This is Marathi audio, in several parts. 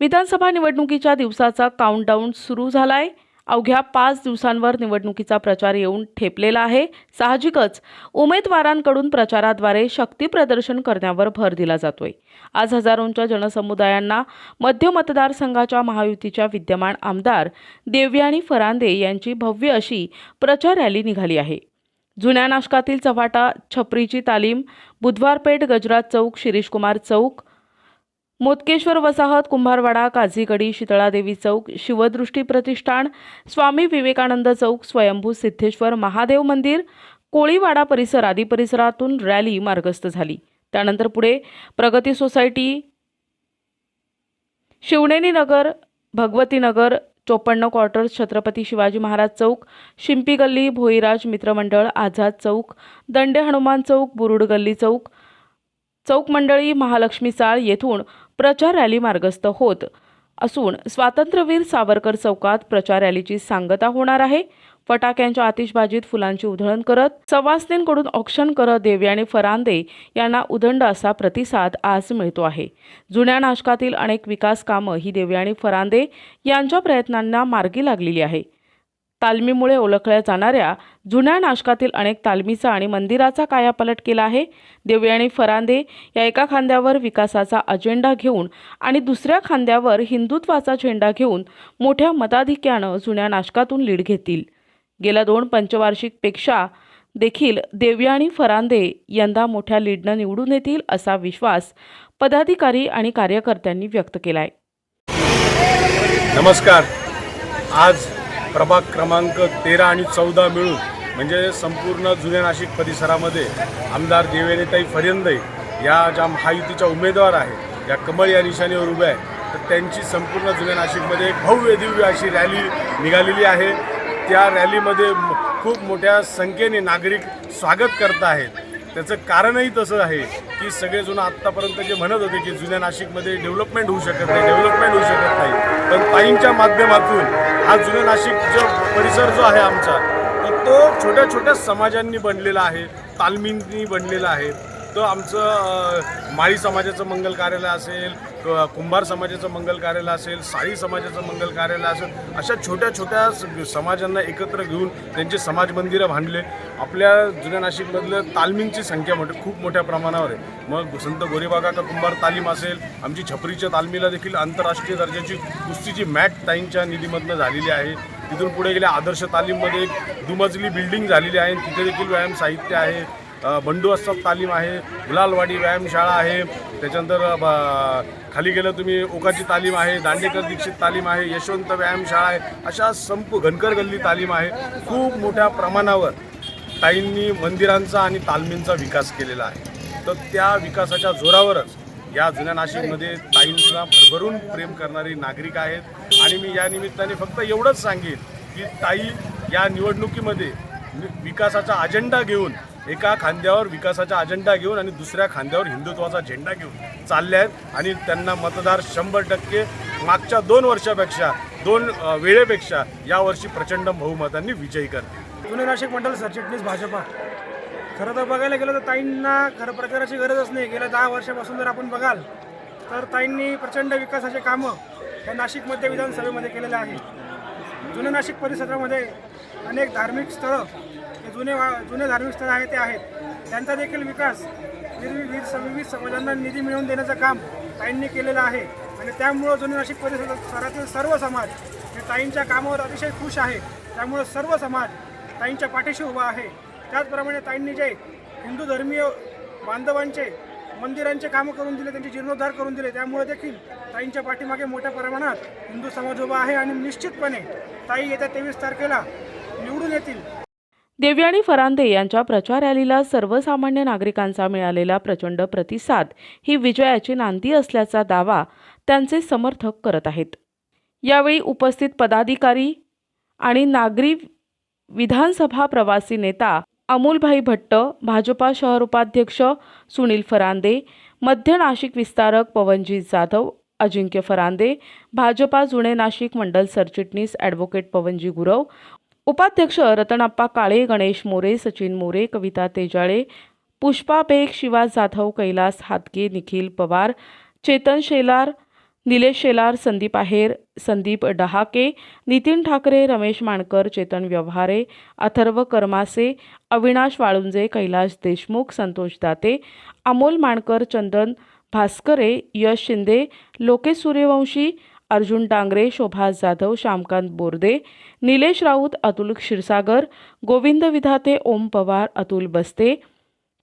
विधानसभा निवडणुकीच्या दिवसाचा काउंटडाऊन सुरू झालाय. अवघ्या पाच दिवसांवर निवडणुकीचा प्रचार येऊन ठेपलेला आहे. साहजिकच उमेदवारांकडून प्रचाराद्वारे शक्ती प्रदर्शन करण्यावर भर दिला जातोय. आज हजारोंच्या जनसमुदायांना मध्य मतदारसंघाच्या महायुतीच्या विद्यमान आमदार देवयानी फरांदे यांची भव्य अशी प्रचार रॅली निघाली आहे. जुन्या नाशकातील चव्हाटा छपरीची तालीम बुधवारपेठ गजराज चौक शिरीषकुमार चौक मोतकेश्वर वसाहत कुंभारवाडा काझीगडी शीतळादेवी चौक शिवदृष्टी प्रतिष्ठान स्वामी विवेकानंद चौक स्वयंभू सिद्धेश्वर महादेव मंदिर कोळीवाडा परिसर आदी परिसरातून रॅली मार्गस्थ झाली. त्यानंतर पुढे प्रगती सोसायटी शिवनेनी नगर भगवती नगर चोपन्न क्वार्टर्स छत्रपती शिवाजी महाराज चौक शिंपी गल्ली भोईराज मित्रमंडळ आझाद चौक दंडे हनुमान चौक बुरुड गल्ली चौक चौक मंडळी महालक्ष्मी चाळ येथून प्रचार रॅली मार्गस्थ होत असून स्वातंत्र्यवीर सावरकर चौकात प्रचार रॅलीची सांगता होणार आहे. फटाक्यांच्या आतिषबाजीत फुलांची उधळण करत सवासनींकडून औक्षण करत देवयानी फरांदे यांना उदंड असा प्रतिसाद आज मिळतो आहे. जुन्या नाशकातील अनेक विकास कामं ही देवयानी फरांदे यांच्या प्रयत्नांना मार्गी लागलेली आहे. तालमीमुळे ओळखल्या जाणाऱ्या जुन्या नाशकातील अनेक तालमीचा आणि मंदिराचा कायापालट केला आहे. देवयानी फरांदे या एका खांद्यावर विकासाचा अजेंडा घेऊन आणि दुसऱ्या खांद्यावर हिंदुत्वाचा झेंडा घेऊन मोठ्या मताधिक्यानं जुन्या नाशकातून लीड घेतील. गेल्या दोन पंचवार्षिकपेक्षा देखील देवी आणि फरांदे यंदा मोठ्या लीडनं निवडून येतील असा विश्वास पदाधिकारी आणि कार्यकर्त्यांनी व्यक्त केला आहे नमस्कार. आज प्रभाग क्रमांक तेरा आणि चौदा मिळून म्हणजे संपूर्ण जुन्या नाशिक परिसरामध्ये आमदार देवेनेताई फरिंदे या ज्या महायुतीच्या उमेदवार आहेत या कमळ या निशाणीवर उभ्या आहेत तर त्यांची संपूर्ण जुन्या नाशिकमध्ये एक भव्य दिव्य अशी रॅली निघालेली आहे. त्या रॅलीमध्ये खूप मोठ्या संख्येने नागरिक स्वागत करत आहेत. त्याचं कारणही तसं आहे की सगळेजण आत्तापर्यंत जे म्हणत होते की जुन्या नाशिकमध्ये डेव्हलपमेंट होऊ शकत नाही डेव्हलपमेंट होऊ शकत नाही पण ताईंच्या माध्यमातून हा जुन्या नाशिक जो परिसर जो आहे आमचा तर तो छोट्या छोट्या समाजांनी बनलेला आहे तालमींनी बनलेला आहे. तो आमचं माळी समाजाचं मंगल कार्यालय असेल कुंभार समाजाचं मंगल कार्यालय असेल साळी समाजाचं मंगल कार्यालय असेल अशा छोट्या छोट्या समाजांना एकत्र घेऊन त्यांचे समाज मंदिरं बांधले. आपल्या जुन्या नाशिकमधलं तालमींची संख्या मोठी खूप मोठ्या प्रमाणावर आहे. मग संत गोरेबागा का कुंभार तालीम असेल आमची छपरीच्या तालमीला देखील आंतरराष्ट्रीय दर्जाची कुस्तीची मॅट ताईंच्या निधीमधनं झालेली आहे. तिथून पुढे गेल्या आदर्श तालीममध्ये एक दुमजली बिल्डिंग झालेली आहे. तिथे देखील व्यायाम साहित्य आहे. बंडू अस्ताद तालीम आहे गुलालवाडी व्यायामशाळा आहे त्याच्यानंतर खाली गेलं तुम्ही ओकाची तालीम आहे दांडेकर दीक्षित तालीम आहे यशवंत व्यायामशाळा आहे अशा संप घनकर गल्ली तालीम आहे. खूप मोठ्या प्रमाणावर ताईंनी मंदिरांचा आणि तालमींचा विकास केलेला आहे. तर त्या विकासाच्या जोरावरच या जुन्या नाशिकमध्ये ताईंना भरभरून प्रेम करणारे नागरिक आहेत. आणि मी या निमित्ताने फक्त एवढंच सांगेन की ताई या निवडणुकीमध्ये विकासाचा अजेंडा घेऊन एका खांद्यावर विकासाचा अजेंडा घेऊन आणि दुसऱ्या खांद्यावर हिंदुत्वाचा झेंडा घेऊन चालले आहेत. आणि त्यांना मतदार शंभर टक्के मागच्या दोन वर्षापेक्षा दोन वेळेपेक्षा यावर्षी प्रचंड बहुमतांनी विजयी करतील. पुणे नाशिक मंडल सरचिटणीस भाजपा. खरं तर बघायला गेलं तर ताईंना खरं प्रचाराची गरजच नाही. गेल्या दहा वर्षापासून जर आपण बघाल तर ताईंनी प्रचंड विकासाचे कामं या नाशिकमध्ये विधानसभेमध्ये केलेले आहे. जुने नाशिक परिसरामध्ये अनेक धार्मिक स्थळं जे जुने वा जुने धार्मिक स्थळं आहेत ते आहेत. त्यांचा देखील विकास विविध विविध समाजांना निधी मिळवून देण्याचं काम ताईंनी केलेलं आहे. आणि त्यामुळं जुने नाशिक परिसरातील सर्व समाज हे ताईंच्या कामावर अतिशय खुश आहे. त्यामुळं सर्व समाज ताईंच्या पाठीशी उभा आहे. त्याचप्रमाणे ताईंनी जे हिंदू धर्मीय बांधवांचे मंदिरांचे कामं करून दिले त्यांचे जीर्णोद्धार करून दिले त्यामुळे देखील ताईंच्या पाठीमागे मोठ्या प्रमाणात हिंदू समाज उभा आहे. आणि निश्चितपणे ताई येत्या तेवीस तारखेला निवडून येतील देवयाणी फरांदे यांच्या प्रचार रॅलीला सर्वसामान्य नागरिकांचा मिळालेला प्रचंड प्रतिसाद ही विजयाची नांदी असल्याचा दावा त्यांचे समर्थक करत आहेत. यावेळी उपस्थित पदाधिकारी आणि नागरी विधानसभा प्रवासी नेता अमोलभाई भट्ट भाजपा शहर उपाध्यक्ष सुनील फरांदे मध्य नाशिक विस्तारक पवनजी जाधव अजिंक्य फरांदे भाजपा जुने नाशिक मंडल सरचिटणीस ॲडव्होकेट पवनजी गुरव उपाध्यक्ष रतनाप्पा काळे गणेश मोरे सचिन मोरे कविता तेजाळे पुष्पा बेग शिवा जाधव कैलास हातगे निखिल पवार चेतन शेलार निलेश शेलार संदीप आहेर संदीप डहाके नितीन ठाकरे रमेश माणकर चेतन व्यवहारे अथर्व कर्मासे अविनाश वाळुंजे कैलाश देशमुख संतोष दाते अमोल माणकर चंदन भास्करे यश शिंदे लोकेश सूर्यवंशी अर्जुन डांगरे शोभास जाधव श्यामकांत बोर्दे निलेश राऊत अतुल क्षीरसागर गोविंद विधाते ओम पवार अतुल बस्ते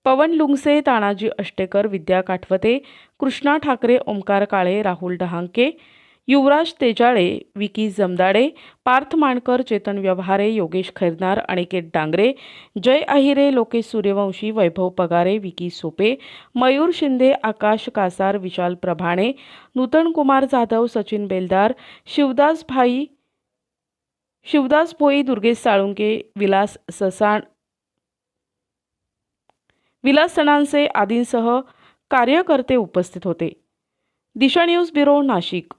पवन लुंगसे तानाजी अष्टेकर विद्या काठवते कृष्णा ठाकरे ओमकार काळे राहुल डहांके युवराज तेजाळे विकी जमदाडे पार्थ माणकर चेतन व्यवहारे योगेश खैरनार अनिकेत डांगरे जय अहिरे लोकेश सूर्यवंशी वैभव पगारे विकी सोपे मयूर शिंदे आकाश कासार विशाल प्रभाणे नूतन कुमार जाधव सचिन बेलदार शिवदास भाई शिवदास भोई दुर्गेश साळुंके विलास ससाण विलास सणांचे आदींसह कार्यकर्ते उपस्थित होते. Disha news bureau Nashik.